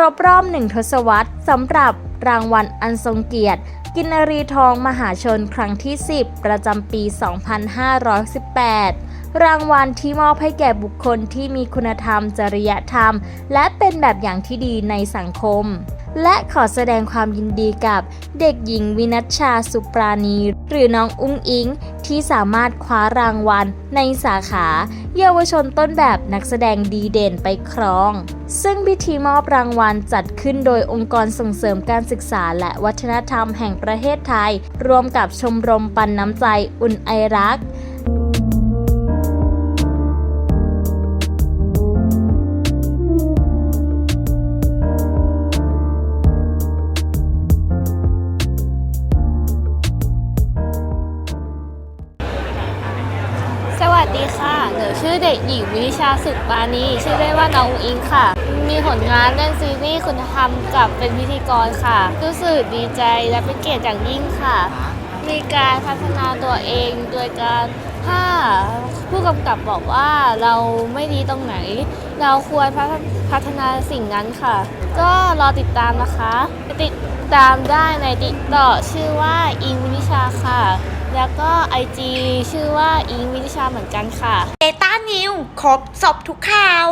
รบรอบหนึ่งทศวรรษสำหรับรางวัลอันทรงเกียรติ กินรีทองมหาชนครั้งที่ 10 ประจำปี 2518 รางวัลที่มอบให้แก่บุคคลที่มีคุณธรรม จริยธรรม และเป็นแบบอย่างที่ดีในสังคม และขอแสดงความยินดีกับเด็กหญิงวินัชชาสุปราณี หรือน้องอุ้งอิง ที่สามารถคว้ารางวัลในสาขา เยาวชนต้นแบบนักแสดงดีเด่นไปครอง ซึ่งพิธีมอบรางวัลจัดขึ้นโดยองค์กรส่งเสริมการศึกษาและวัฒนธรรมแห่งประเทศไทยร่วมกับชมรมปันน้ำใจอุ่นไอรัก สวัสดีค่ะ หนูชื่อเด็กหญิงวินิชาสุขปานีชื่อเล่นว่าน้องอิงค่ะ มีผลงานเล่นซีรีส์คุณธรรมกับเป็นพิธีกรค่ะ รู้สึกดีใจและเป็นเกียรติอย่างยิ่งค่ะ มีการพัฒนาตัวเองโดยการถ้าผู้กำกับบอกว่าเราไม่ดีตรงไหน เราควรพัฒพัฒนาสิ่งนั้นค่ะ ก็รอติดตามนะคะ ติดตามได้ในติ๊กต็อชื่อว่าอิงวินิชาค่ะ แล้วก็ IG ชื่อว่าอิงวินิชาเหมือนกันค่ะ เดต้านิวครบสอบทุกข่าว